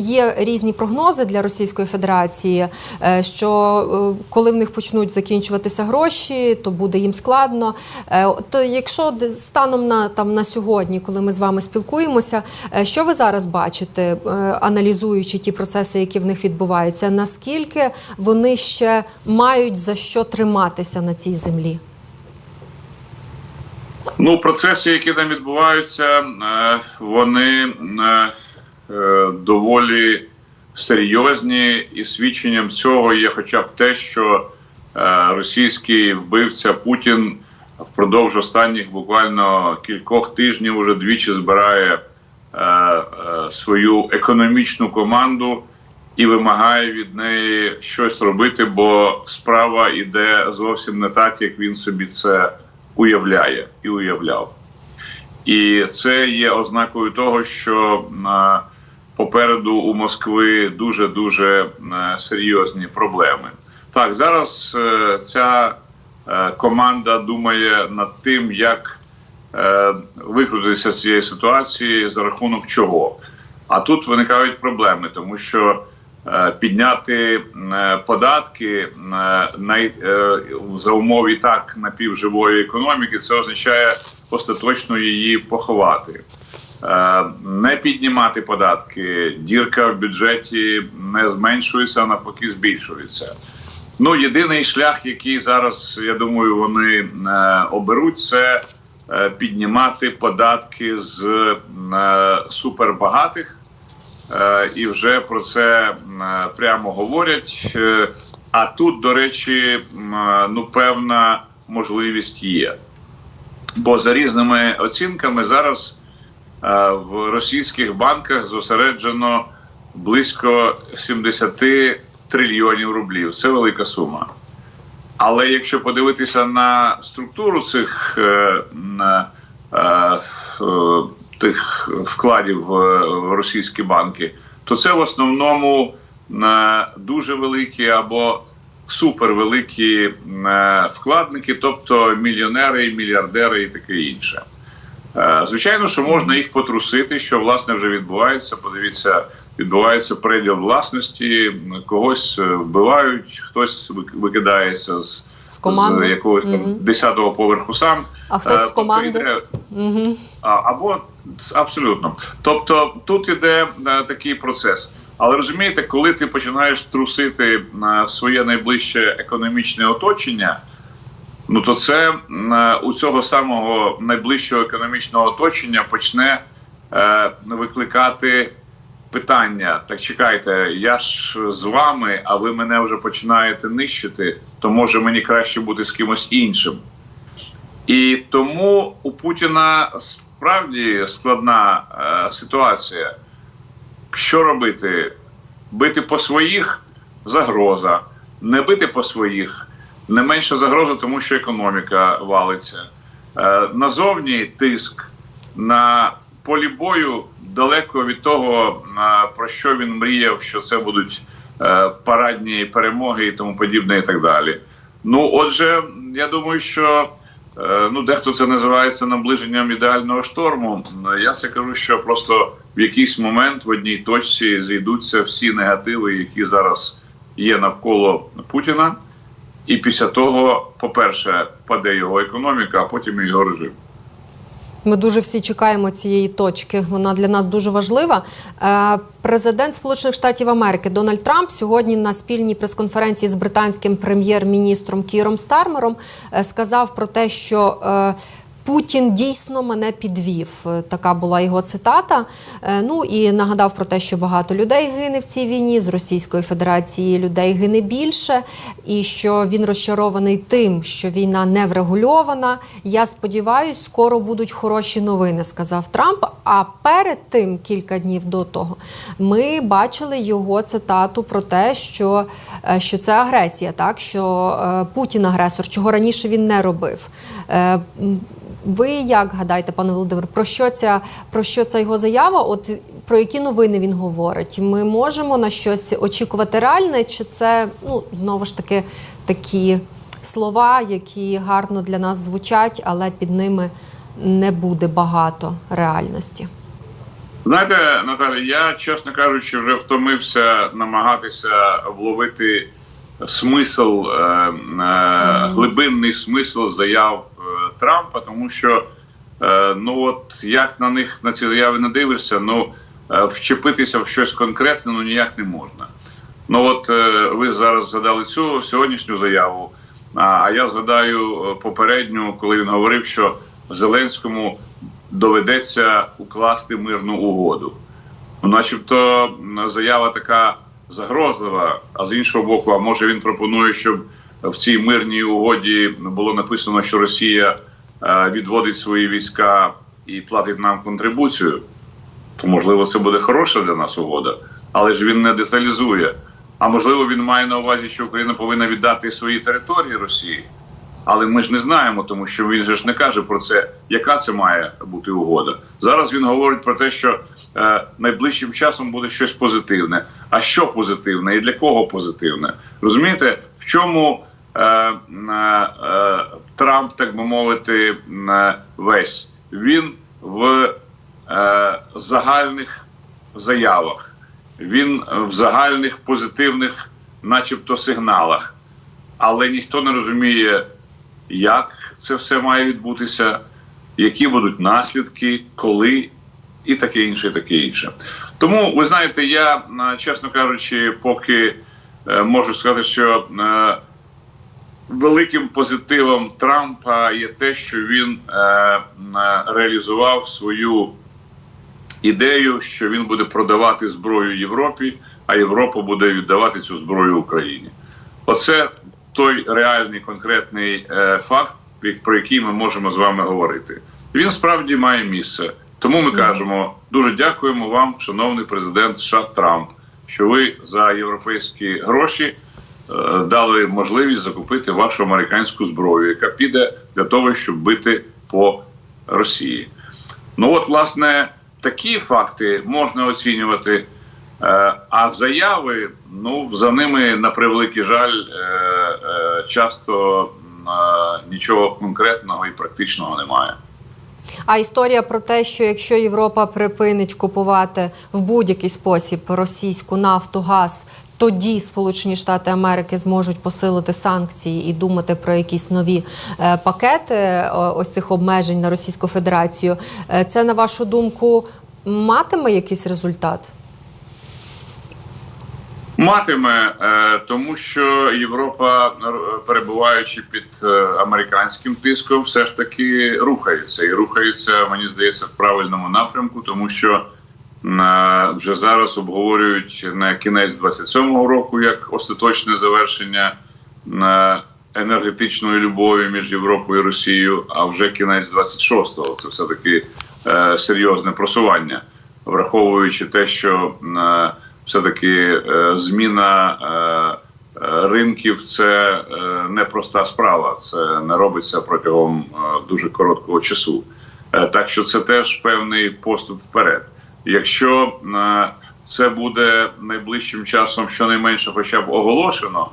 є різні прогнози для Російської Федерації, е, що е, коли в них почнуть закінчуватися гроші, то буде їм складно. Е, То якщо станом на там на сьогодні, коли ми з вами спілкуємося, що ви зараз бачите, аналізуючи ті процеси, які в них відбуваються, наскільки вони ще мають за що триматися на цій землі? Ну, процеси, які там відбуваються, вони доволі серйозні, і свідченням цього є хоча б те, що е, російський вбивця Путін впродовж останніх буквально кількох тижнів уже двічі збирає е, е, свою економічну команду і вимагає від неї щось робити, бо справа йде зовсім не так, як він собі це уявляє і уявляв. І це є ознакою того, що е, попереду у Москви дуже дуже серйозні проблеми. Так, зараз е, ця е, команда думає над тим, як е, викрутитися з цієї ситуації за рахунок чого. А тут виникають проблеми, тому що підняти податки за умов і так напівживої економіки, це означає остаточно її поховати. Е, Не піднімати податки, дірка в бюджеті не зменшується, а навпаки збільшується. Ну, єдиний шлях, який зараз, я думаю, вони е, оберуть, це е, піднімати податки з супербагатих. І вже про це прямо говорять. А тут, до речі, ну певна можливість є. Бо за різними оцінками зараз в російських банках зосереджено близько 70 трильйонів рублів. Це велика сума. Але якщо подивитися на структуру цих е, на, е, е, тих вкладів в, російські банки, то це в основному е, дуже великі або супервеликі е, вкладники, тобто мільйонери, мільярдери і таке інше. Е, Звичайно, що можна їх потрусити, що власне вже відбувається. Подивіться, відбувається переділ власності, когось е, вбивають, хтось викидається з, З якогось там Мгм. 10-го поверху сам. А хтось Е, з тобто команди? йде- Угу. або абсолютно. Тобто тут іде такий процес. Але розумієте, коли ти починаєш трусити своє найближче економічне оточення, ну то це е, у цього самого найближчого економічного оточення почне е, викликати питання. Так чекайте, я ж з вами, а ви мене вже починаєте нищити, то може мені краще бути з кимось іншим. І тому у Путіна справді складна е, ситуація. Що робити? Бити по своїх загроза, не бити по своїх не менша загроза, тому що економіка валиться. Е, назовні тиск на полі бою далеко від того, е, про що він мріяв, що це будуть е, парадні перемоги і тому подібне, і так далі. Ну, отже, я думаю, що ну, дехто це називається наближенням ідеального шторму. Я це кажу, що просто в якийсь момент в одній точці зійдуться всі негативи, які зараз є навколо Путіна. І після того, по-перше, впаде його економіка, а потім і його режим. Ми дуже всі чекаємо цієї точки. Вона для нас дуже важлива. Е, Президент Сполучених Штатів Америки Дональд Трамп сьогодні на спільній прес-конференції з британським прем'єр-міністром Кіром Стармером е, сказав про те, що е, Путін дійсно мене підвів. Е, Така була його цитата. Е, Ну і нагадав про те, що багато людей гине в цій війні. З Російської Федерації людей гине більше, і що він розчарований тим, що війна не врегульована. Я сподіваюся, скоро будуть хороші новини, сказав Трамп. А перед тим, кілька днів до того, ми бачили його цитату про те, що, е, що це агресія, так що Путін агресор, чого раніше він не робив. Ви як гадаєте, пане Володимир, про що ця про що ця його заява? От про які новини він говорить? Ми можемо на щось очікувати реальне, чи це ну знову ж таки такі слова, які гарно для нас звучать, але під ними не буде багато реальності? Знаєте, Наталя, я, чесно кажучи, вже втомився намагатися вловити смисл, е, е, глибинний смисл заяв Трампа, тому що е, ну от як на них на ці заяви не дивишся, ну е, вчепитися в щось конкретне ну ніяк не можна. Ну от е, ви зараз згадали цю сьогоднішню заяву. А, я згадаю попередню, коли він говорив, що Зеленському доведеться укласти мирну угоду. Ну, начебто заява така загрозлива, а з іншого боку, а може він пропонує, щоб в цій мирній угоді було написано, що Росія відводить свої війська і платить нам контрибуцію. То можливо це буде хороша для нас угода, але ж він не деталізує. А можливо, він має на увазі, що Україна повинна віддати свої території Росії. Але ми ж не знаємо, тому що він же ж не каже про це, яка це має бути угода. Зараз він говорить про те, що е, найближчим часом буде щось позитивне. А що позитивне і для кого позитивне? Розумієте, в чому е, е, е, Трамп, так би мовити, е, весь. Він в е, загальних заявах, він в загальних позитивних, начебто, сигналах, але ніхто не розуміє, як це все має відбутися, які будуть наслідки, коли і таке інше, і таке інше. Тому ви знаєте, я, е, чесно кажучи, поки е, можу сказати, що е, великим позитивом Трампа є те, що він е, е, реалізував свою ідею, що він буде продавати зброю Європі, а Європа буде віддавати цю зброю Україні. Оце той реальний конкретний е, факт, про який ми можемо з вами говорити. Він справді має місце. Тому ми кажемо дуже дякуємо вам, шановний президент США Трамп, що ви за європейські гроші дали можливість закупити вашу американську зброю, яка піде для того, щоб бити по Росії. Ну от, власне, такі факти можна оцінювати. Е, А заяви, ну за ними на превеликий жаль, е, е, часто е, нічого конкретного і практичного немає. А історія про те, що якщо Європа припинить купувати в будь-який спосіб російську нафту, газ, тоді Сполучені Штати Америки зможуть посилити санкції і думати про якісь нові е, пакети ось цих обмежень на Російську Федерацію. Е, Це на вашу думку матиме якийсь результат? Матиме, е, тому що Європа, перебуваючи під американським тиском, все ж таки рухається і рухається, мені здається, в правильному напрямку, тому що вже зараз обговорюють на кінець 27-го року як остаточне завершення енергетичної любові між Європою і Росією, а вже кінець 26-го. Це все таки е, серйозне просування, враховуючи те, що е, все-таки е, зміна е, е, ринків це непроста справа. Це не робиться протягом дуже короткого часу. Так що це теж певний поступ вперед. Якщо е, це буде найближчим часом щонайменше, хоча б оголошено,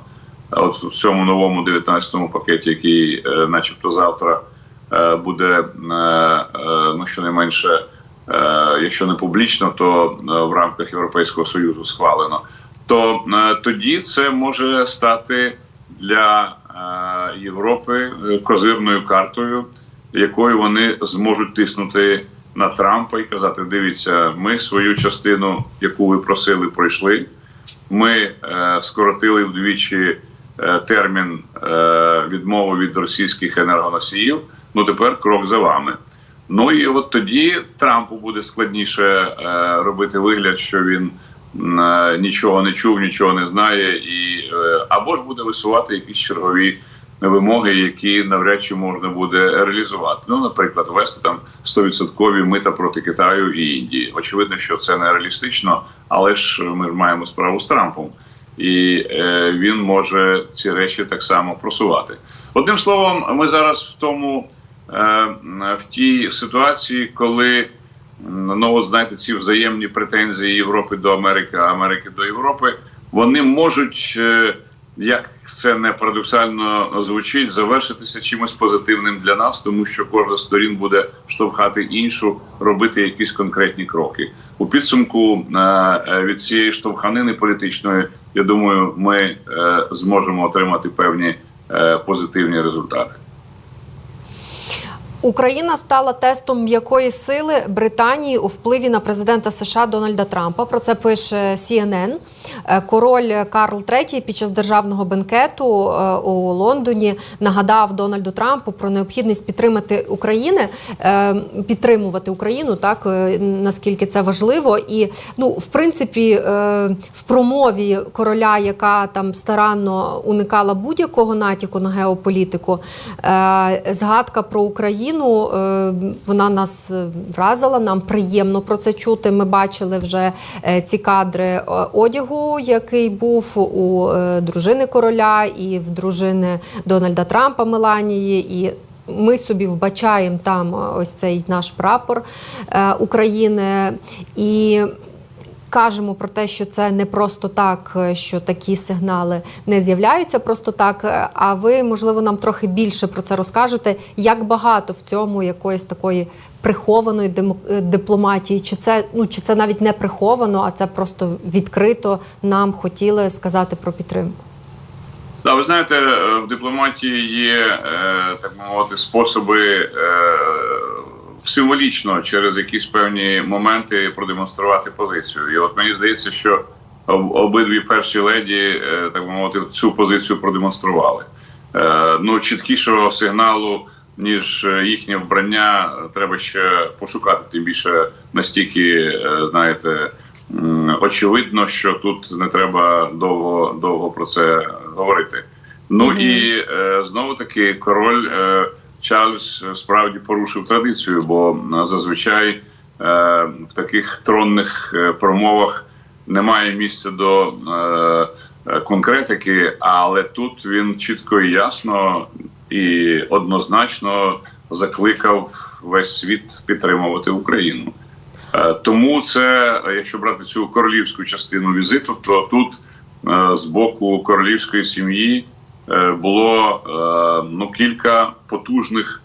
от в цьому новому 19-му пакеті, який, е, начебто, завтра е, буде ну щонайменше, якщо не публічно, то в рамках Європейського союзу схвалено, то тоді це може стати для Європи козирною картою, якою вони зможуть тиснути на Трампа і казати: дивіться, ми свою частину, яку ви просили, пройшли. Ми е, скоротили вдвічі е, термін е, відмови від російських енергоносіїв. Ну тепер крок за вами. Ну і от тоді Трампу буде складніше е, робити вигляд, що він е, нічого не чув, нічого не знає, і е, або ж буде висувати якісь чергові вимоги, які навряд чи можна буде реалізувати. Ну, наприклад, ввести там 100% мита проти Китаю і Індії. Очевидно, що це не реалістично, але ж ми ж маємо справу з Трампом, і е, він може ці речі так само просувати. Одним словом, ми зараз в тому е, в тій ситуації, коли ну от знаєте, ці взаємні претензії Європи до Америки, Америки до Європи, вони можуть е, як це не парадоксально звучить, завершитися чимось позитивним для нас, тому що кожна з сторін буде штовхати іншу, робити якісь конкретні кроки. У підсумку е, е, від цієї штовханини політичної, я думаю, ми е, зможемо отримати певні позитивні результати. Україна стала тестом м'якої сили Британії у впливі на президента США Дональда Трампа. Про це пише CNN. Е, Король Карл III під час державного бенкету е, у Лондоні нагадав Дональду Трампу про необхідність підтримати України, е, підтримувати Україну, так наскільки це важливо. І ну, в принципі, в промові короля, яка там старанно уникала будь-якого натяку на геополітику, згадка про Україну е, вона нас е, вразила. Нам приємно про це чути. Ми бачили вже е, ці кадри одягу, який був у дружини короля і в дружини Дональда Трампа Меланії. І ми собі вбачаємо там ось цей наш прапор України. І кажемо про те, що це не просто так, е, що такі сигнали не з'являються просто так. е, А ви, можливо, нам трохи більше про це розкажете, як багато в цьому якоїсь такої прихованої е, дипломатії, чи це ну чи це навіть не приховано, а це просто відкрито нам хотіли сказати про підтримку. Да, ви знаєте, в дипломатії є так мовити способи символічно через якісь певні моменти продемонструвати позицію. І от мені здається, що об- обидві перші леді, е, так би мовити, цю позицію продемонстрували. Е, Ну, чіткішого сигналу, ніж е, їхнє вбрання, треба ще пошукати. Тим більше настільки, знаєте, очевидно, що тут не треба довго довго про це говорити. Ну Мгм. і е, знову таки король Чарльз е, справді порушив традицію, бо е, зазвичай е, в таких тронних промовах немає місця до конкретики, але тут він чітко і ясно і однозначно закликав весь світ підтримувати Україну. Тому це, якщо брати цю королівську частину візиту, то тут з боку королівської сім'ї було е, ну кілька потужних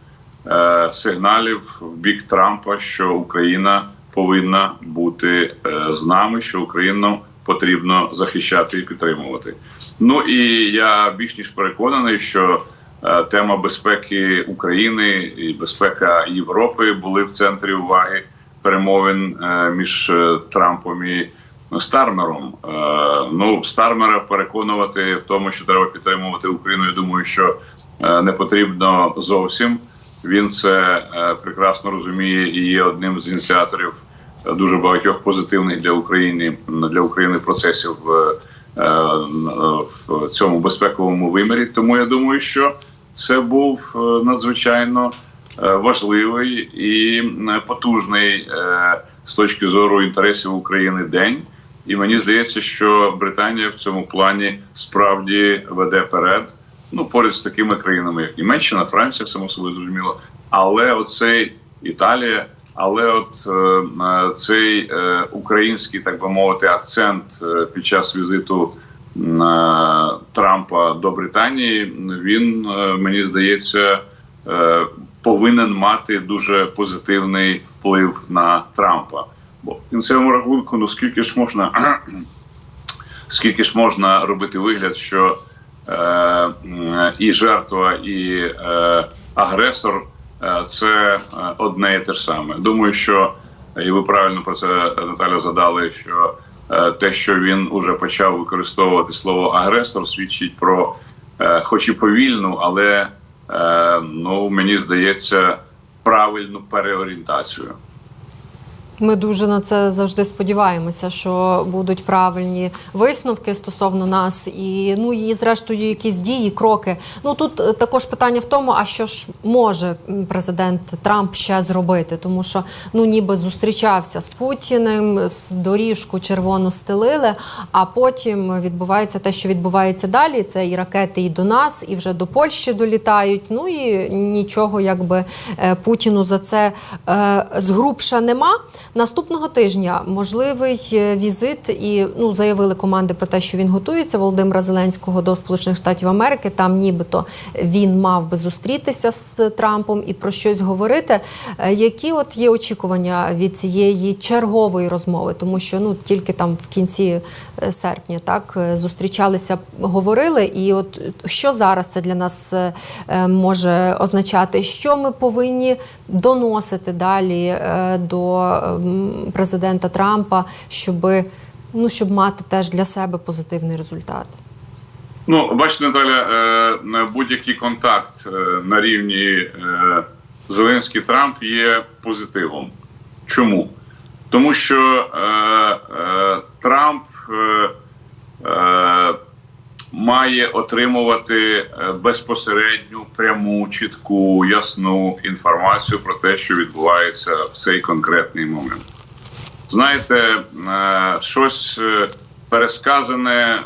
е, сигналів в бік Трампа, що Україна повинна бути е, з нами, що Україну потрібно захищати і підтримувати. Ну і я більш ніж переконаний, що е, тема безпеки України і безпека Європи були в центрі уваги перемовин е, між е, Трампом і Стармером. Е, Ну, Стармера переконувати в тому, що треба підтримувати Україну. Я думаю, що е, не потрібно зовсім. Він це е, прекрасно розуміє і є одним з ініціаторів е, дуже багатьох позитивних для України для України процесів в, е, цьому безпековому вимірі. Тому я думаю, що це був е, надзвичайно е, важливий і потужний е, з точки зору інтересів України день. І мені здається, що Британія в цьому плані справді веде перед. Ну, поряд з такими країнами, як Німеччина, Франція, само собою зрозуміло. Але оцей Італія, але от е, е, цей е, український, так би мовити, акцент е, під час візиту е, Трампа до Британії, він е, мені здається е, повинен мати дуже позитивний вплив на Трампа. Бо в кінцевому рахунку, ну скільки ж можна скільки ж можна робити вигляд, що е, і жертва, і е, агресор е, це е, одне і те ж саме. Думаю, що і ви правильно про це Наталя задали, що е, те, що він уже почав використовувати слово агресор, свідчить про, хоч і повільну, але ну мені здається, правильну переорієнтацію. Ми дуже на це завжди сподіваємося, що будуть правильні висновки стосовно нас, і ну і зрештою якісь дії, кроки. Ну тут е, також питання в тому, а що ж може президент Трамп ще зробити, тому що ну ніби зустрічався з Путіним, з доріжку червону стелили, а потім відбувається те, що відбувається далі. Це і ракети, і до нас, і вже до Польщі долітають. Ну і нічого, якби е, Путіну за це е, згрубша нема. Наступного тижня можливий е, візит, і ну заявили команди про те, що він готується Володимира Зеленського до Сполучених Штатів Америки. Там нібито він мав би зустрітися з Трампом і про щось говорити. Е, Які от є очікування від цієї чергової розмови? Тому що ну тільки там в кінці е, серпня так зустрічалися, говорили. І от що зараз це для нас може означати, що ми повинні доносити далі до ем, президента Трампа, щоб ну щоб мати теж для себе позитивний результат. Ну, бачите, Наталя, е, будь-який контакт е, на рівні е, Зеленський Трамп є позитивом. Чому? Тому що Трамп має отримувати е, безпосередню, пряму, чітку, ясну інформацію про те, що відбувається в цей конкретний момент. Знаєте, е, щось е, пересказане,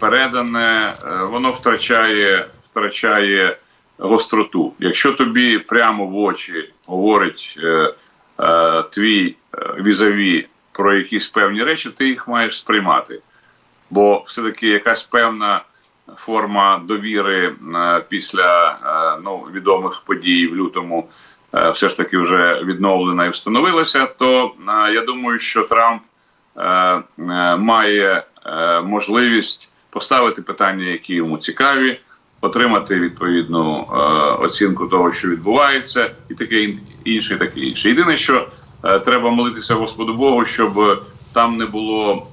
передане, воно втрачає, втрачає гостроту. Якщо тобі прямо в очі говорить твій візаві про якісь певні речі, ти їх маєш сприймати. Бо все-таки якась певна форма довіри е, після е, ну, відомих подій в лютому е, все ж таки вже відновлена і встановилася, то я думаю, що Трамп має можливість поставити питання, які йому цікаві, отримати відповідну оцінку того, що відбувається, і таке інше, і таке інше. Єдине, що треба молитися Господу Богу, щоб там не було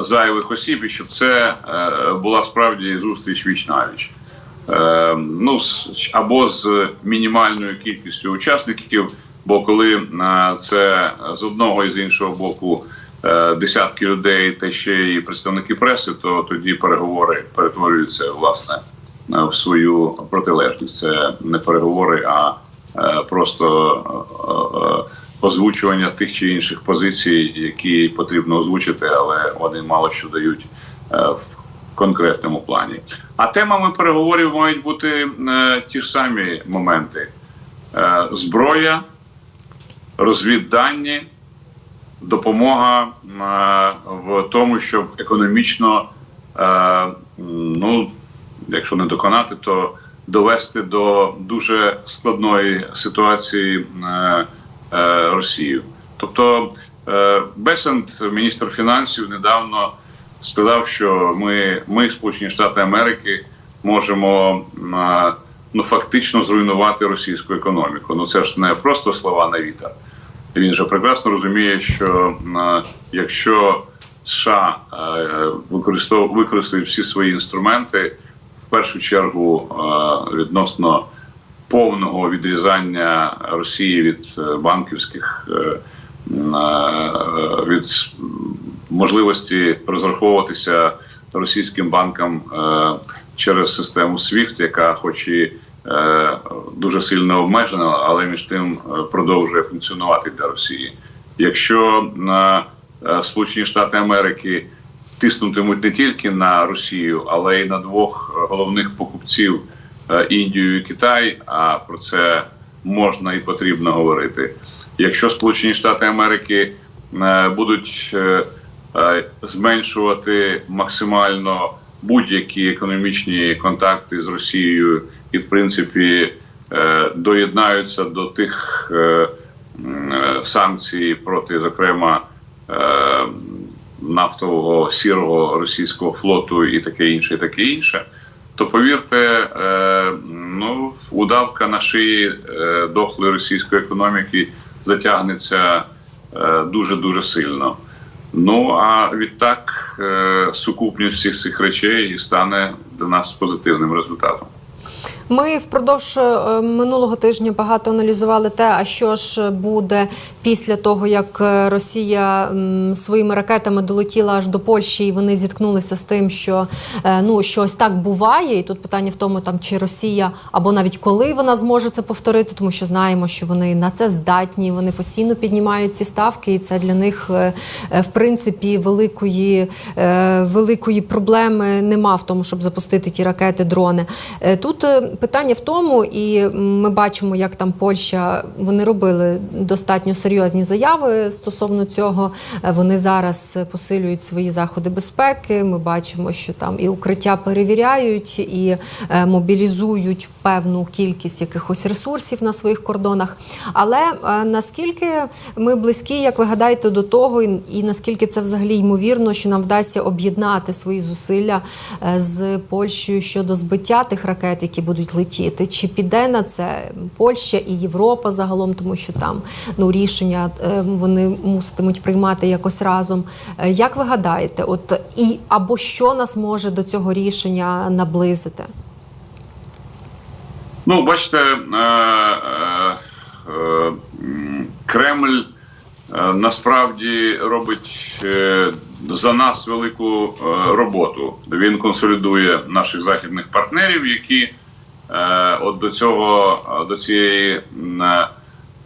зайвих осіб, і щоб це е, була справді зустріч віч навіч. Е, ну, або з мінімальною кількістю учасників. Бо коли е, це з одного і з іншого боку е, десятки людей, та ще й представники преси, то тоді переговори перетворюються власне е, в свою протилежність. Це не переговори, а е, просто е, е, озвучування тих чи інших позицій, які потрібно озвучити, але вони мало що дають е, в конкретному плані. А темами переговорів мають бути е, ті ж самі моменти: Е, зброя, розвіддані, допомога в тому, щоб економічно, ну, якщо не доконати, то довести до дуже складної ситуації Росію. Тобто е, Бесент, міністр фінансів, недавно сказав, що ми, ми Сполучені Штати Америки, можемо е, ну, фактично зруйнувати російську економіку. Ну це ж не просто слова на вітер. Він же прекрасно розуміє, що е, якщо США е, використов- всі свої інструменти, в першу чергу е, відносно повного відрізання Росії від е, банківських е, е, від можливості розраховуватися російським банкам через систему SWIFT, яка, хоч і дуже сильно обмежена, але між тим продовжує функціонувати для Росії. Якщо Сполучені Штати Америки тиснутимуть не тільки на Росію, але й на двох головних покупців Індію і Китай. А про це можна і потрібно говорити. Якщо Сполучені Штати Америки е, будуть е, е, зменшувати максимально будь-які економічні контакти з Росією і, в принципі, е, доєднаються до тих е, е, санкцій проти, зокрема, е, нафтового сірого російського флоту і таке інше, і таке інше. То повірте, е, ну удавка на шиї е, дохлої російської економіки затягнеться дуже дуже сильно. Ну а відтак е, сукупність всіх цих речей стане для нас позитивним результатом. Ми впродовж е, минулого тижня багато аналізували те, а що ж буде після того, як е, Росія своїми ракетами долетіла аж до Польщі, і вони зіткнулися з тим, що е, ну щось так буває. І тут питання в тому, там чи Росія або навіть коли вона зможе це повторити, тому що знаємо, що вони на це здатні, вони постійно піднімають ці ставки, і це для них в принципі великої, великої проблеми нема в тому, щоб запустити ті ракети, дрони. Тут питання в тому, і ми бачимо, як там Польща вони робили достатньо серйозні заяви стосовно цього. Вони зараз посилюють свої заходи безпеки. Ми бачимо, що там і укриття перевіряють, і е, мобілізують певну кількість якихось ресурсів на своїх кордонах. Але е, наскільки ми близькі, як ви гадаєте, до того, і, і наскільки це взагалі ймовірно, що нам вдасться об'єднати свої зусилля е, з Польщею щодо збиття тих ракет, які будуть летіти? Чи піде на це Польща і Європа загалом, тому що там ну рішення е, вони муситимуть приймати якось разом? Е, Як ви гадаєте, от і або що нас може до цього рішення наблизити? Ну, бачите, е, Кремль насправді робить за нас велику роботу. Він консолідує наших західних партнерів, які от до цього до цієї е,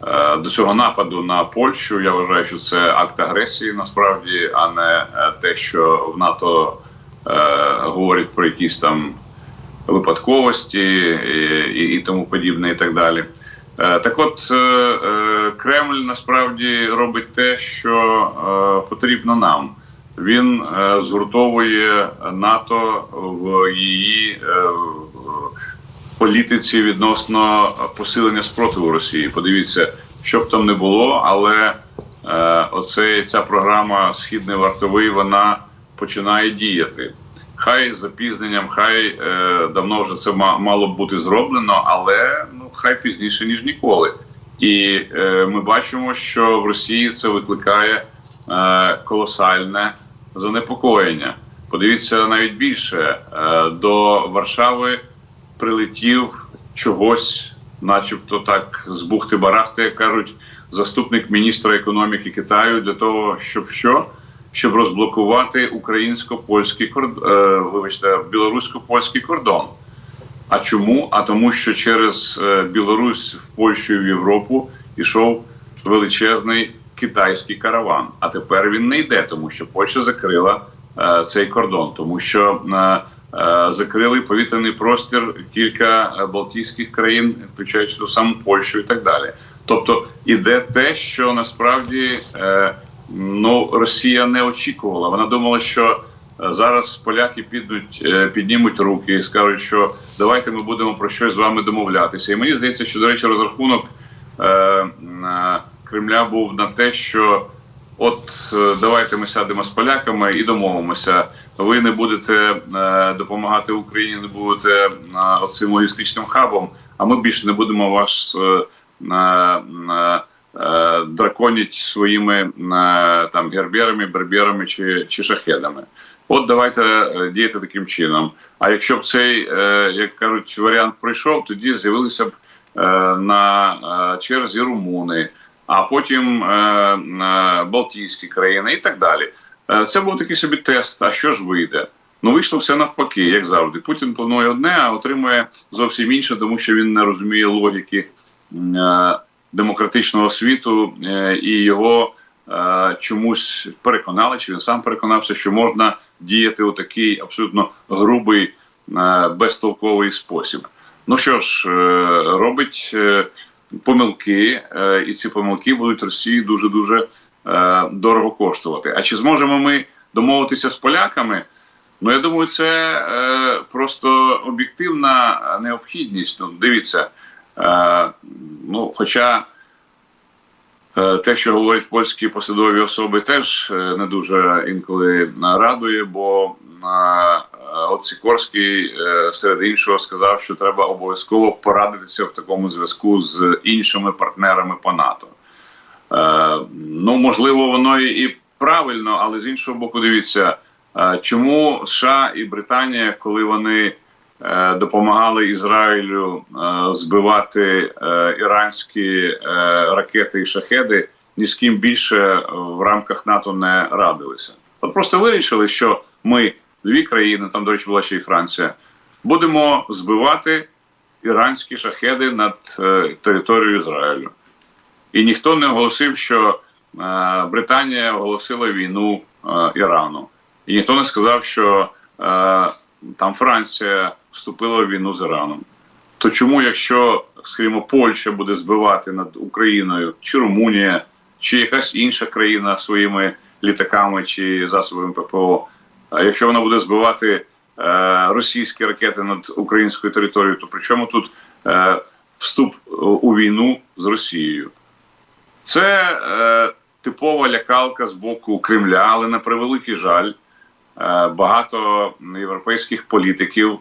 е, до цього нападу на Польщу. Я вважаю, що це акт агресії насправді, а не е, те, що в НАТО е, говорять про якісь там випадковості і, і, тому подібне, і так далі. Е, Так от е, е, Кремль насправді робить те, що е, потрібно нам. Він е, згуртовує НАТО в її е, політиці відносно посилення спротиву Росії. Подивіться, що б там не було, але е, оце ця програма Східний вартовий вона починає діяти. Хай запізненням, хай е, давно вже це ма- мало б бути зроблено, але ну хай пізніше ніж ніколи. І е, ми бачимо, що в Росії це викликає е, колосальне занепокоєння. Подивіться навіть більше е, до Варшави прилетів чогось, начебто так з бухти барахти, як кажуть, заступник міністра економіки Китаю для того, щоб що? Щоб розблокувати українсько-польський кордон, е, вибачте, білорусько-польський кордон. А чому? А тому, що через е, Білорусь в Польщу і в Європу йшов величезний китайський караван. А тепер він не йде, тому що Польща закрила е, цей кордон, тому що е, закрили повітряний простір кілька е, балтійських країн, включаючи ту саму Польщу і так далі. Тобто іде те, що насправді е, ну Росія не очікувала. Вона думала, що е, зараз поляки підуть, е, піднімуть руки і скажуть, що давайте ми будемо про щось з вами домовлятися. І мені здається, що до речі, розрахунок е, е, Кремля був на те, що от е, давайте ми сядемо з поляками і домовимося. Ви не будете е, допомагати Україні, не будете е, оцим логістичним хабом, а ми більше не будемо вас е, драконять своїми там герберами, берберами чи, чи шахедами. От давайте діяти таким чином. А якщо б цей, як кажуть, варіант пройшов, тоді з'явилися б на черзі румуни, а потім Балтійські країни і так далі. Е, Це був такий собі тест. А що ж вийде? Ну вийшло все навпаки, як завжди. Путін планує одне, а отримує зовсім інше, тому що він не розуміє логіки е, демократичного світу е, і його чомусь переконали, чи він сам переконався, що можна діяти у такий абсолютно грубий, безтолковий спосіб. Ну що ж, робить помилки, і ці помилки будуть Росії дуже дуже дорого коштувати. А чи зможемо ми домовитися з поляками? Ну, я думаю, це е, просто об'єктивна необхідність. Ну, дивіться, е, ну, хоча е, те, що говорять польські посадові особи, теж е, не дуже інколи радує, бо е, от Сікорський е, серед іншого сказав, що треба обов'язково порадитися в такому зв'язку з іншими партнерами по НАТО. Е, ну, можливо, воно і, правильно, але з іншого боку, дивіться, е, чому США і Британія, коли вони е, допомагали Ізраїлю збивати іранські ракети і шахеди, ні з ким більше в рамках НАТО не радилися. От просто вирішили, що ми дві країни, там, до речі, була ще й Франція, будемо збивати іранські шахеди над територією Ізраїлю. І ніхто не оголосив, що е, Британія оголосила війну е, Ірану. І ніхто не сказав, що е, там Франція вступила в війну з Іраном. то чому, якщо, скажімо, Польща буде збивати над Україною, чи Румунія, чи якась інша країна своїми літаками чи засобами ППО, якщо вона буде збивати російські ракети над українською територією, то при чому тут вступ у війну з Росією? Це е, типова лякалка з боку Кремля, але на превеликий жаль, е, багато європейських політиків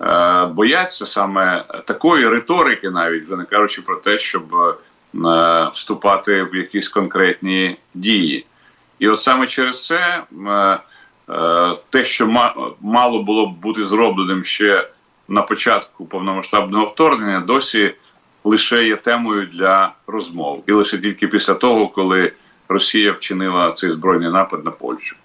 е, бояться саме такої риторики, навіть вже не кажучи про те, щоб е, вступати в якісь конкретні дії. І от саме через це е, е, те, що ма- мало було б бути зробленим ще на початку повномасштабного вторгнення, досі лише є темою для розмов, і лише тільки після того, коли Росія вчинила цей збройний напад на Польщу.